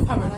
খাবে আমার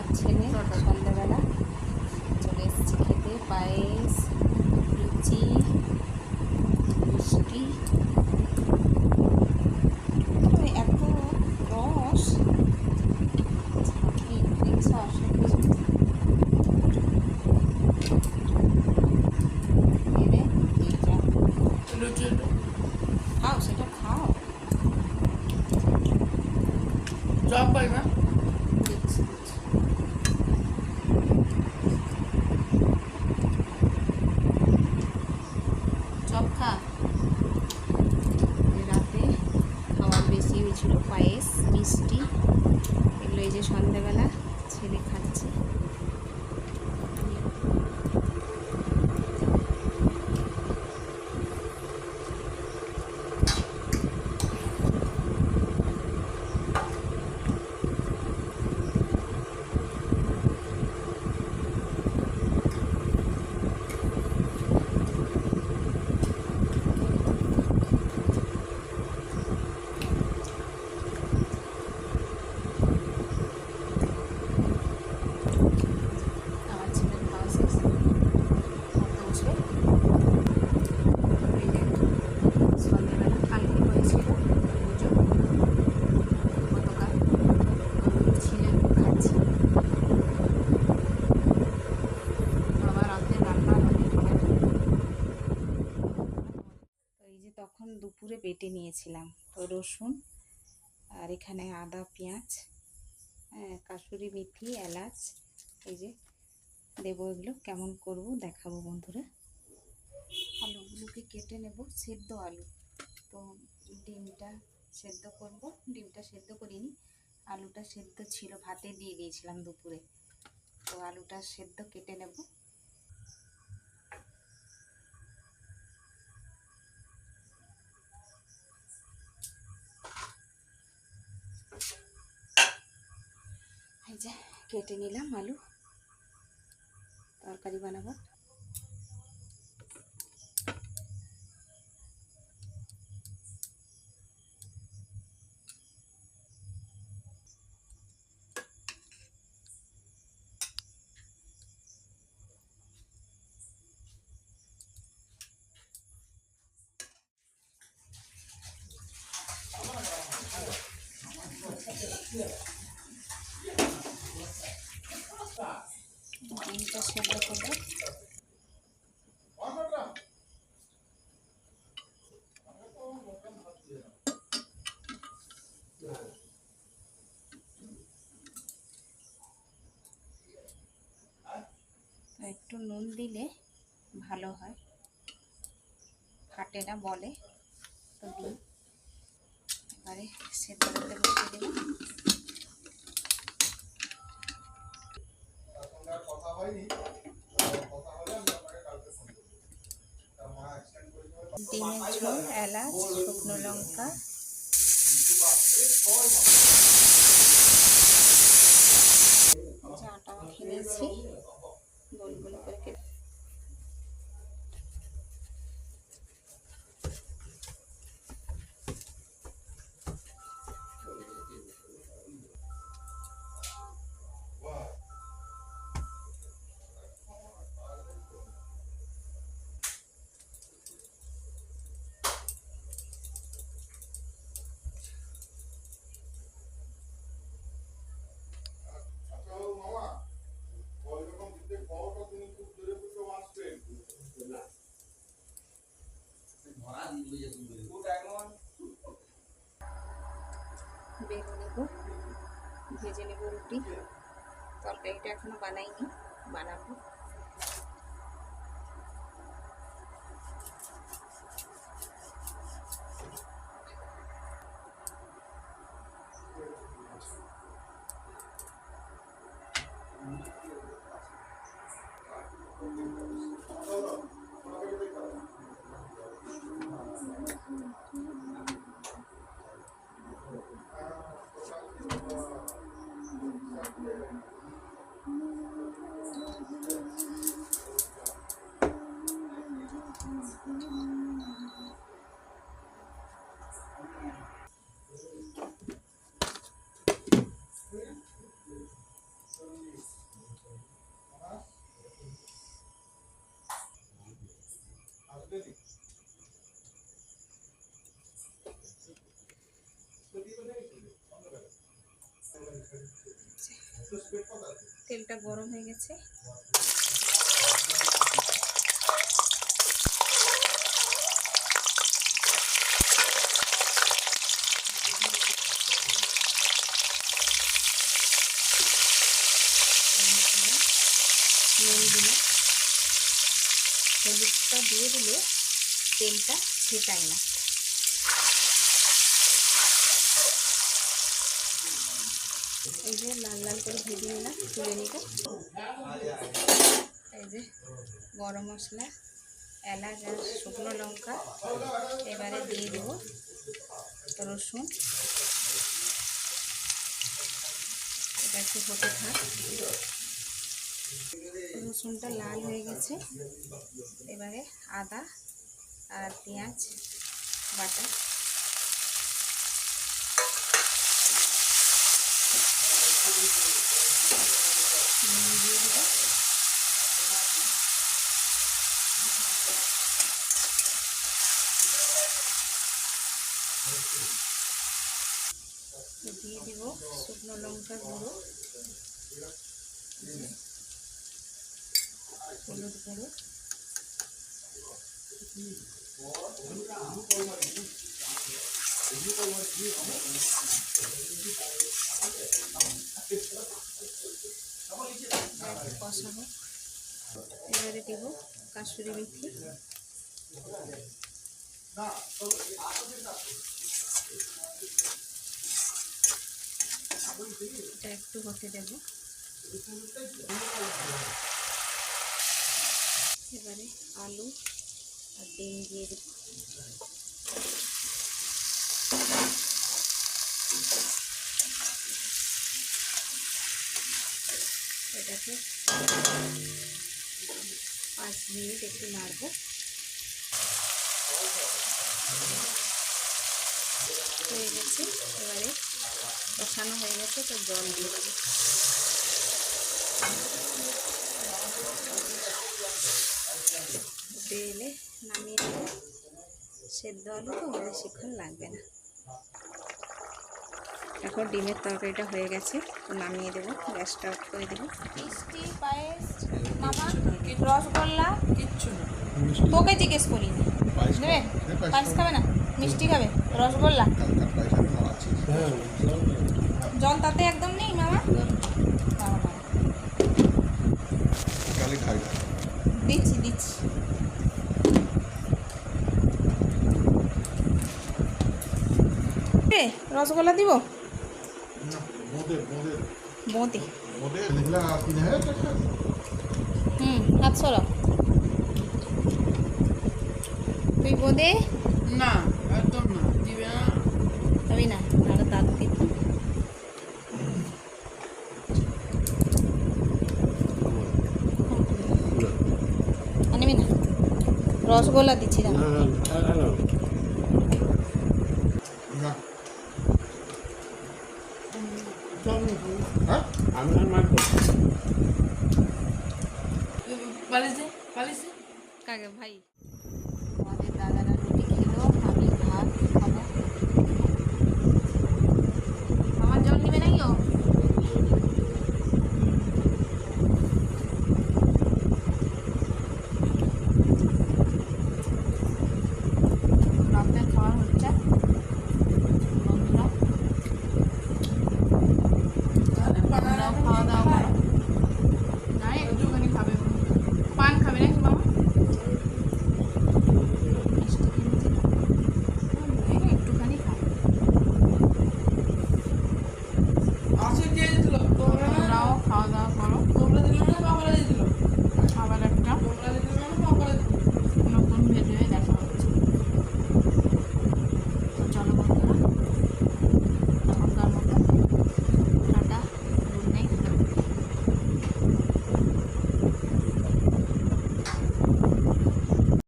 ছেলে সন্ধ্যাবেলা বেটে নিয়েছিলাম। তো রসুন আর এখানে আদা, পেঁয়াজ হ্যাঁ কাসুরি মেথি, এলাচ, এই যে দেবো এগুলো। কেমন করব দেখাবো বন্ধুরা। আলুগুলোকে কেটে নেব, সেদ্ধ আলু। তো ডিমটা সেদ্ধ করব। ডিমটা সেদ্ধ করিনি, আলুটা সেদ্ধ ছিল, ভাতে দিয়ে দিয়েছিলাম দুপুরে। তো আলুটা সেদ্ধ কেটে নেব। যে কেটে নিলাম আলু। তরকারি বানাবো। ডিমটা সেদ্ধ করব তো একটু নুন দিলে ভালো হয়। ফাটে না বলে, তো দিই। এবারে সেদ্ধ করতে বসিয়ে দেবো। ডিমের ঝোল, এলাচ, শুকনো লঙ্কা। চাটা মাখিয়ে নিয়েছি গোল গোল করে এখনও বানাইনি বানাবো। তেলটা গরম হয়ে গেছে। হলুদটা দিয়ে দিলে তেলটা ছেটায় না। এই যে লাল লাল করে ভেজে নিলাম, তুলে নিব। এই যে গরম মশলা, এলাচ আর শুকনো লঙ্কা, এবারে দিয়ে দেব রসুন। এটা একটু হতে থাক। রসুনটা লাল হয়ে গেছে। এবারে আদা আর পেঁয়াজ বাটা। দিয়ে দেবো শুকনো লঙ্কা গুঁড়ো। হলুদ গুঁড়ো। এবারে কষাবো। এবারে দেবো কাসুরি মেথি। এটা একটু হতে দেব। এবারে আলু আর ডিম দিয়ে দেব। এটাকে পাঁচ মিনিট একটু নাড়বো। হয়ে গেছে, এবারে কষানো হয়ে গেছে, তো জল দিয়ে দেবো। এলে নামিয়ে দেবো। সেদ্ধ আলু তো বেশিক্ষণ লাগবে না। এখন ডিমের তরকারিটা হয়ে গেছে তো নামিয়ে দেবো গ্যাসটা অফ করে দেবো। মিষ্টি পায়েস মামা রসগোল্লা? কিচ্ছু না। তোকে জিজ্ঞেস করিনি পায়েস নেবে? পায়েস খাবে। না? মিষ্টি খাবে? রসগোল্লা। জল তাতে একদম নেই মামা। দিচ্ছি দিচ্ছি। রসগোল্লা দিব? বোঁদে? হুম হাত সরাও তুই বোঁদে না একদম না। দিবে না। আমি না তাহলে দাদু দিব রসগোল্লা দিচ্ছি না। হ্যাঁ? হ্যাঁ? পালিয়েছে পালিয়েছে কাকে ভাই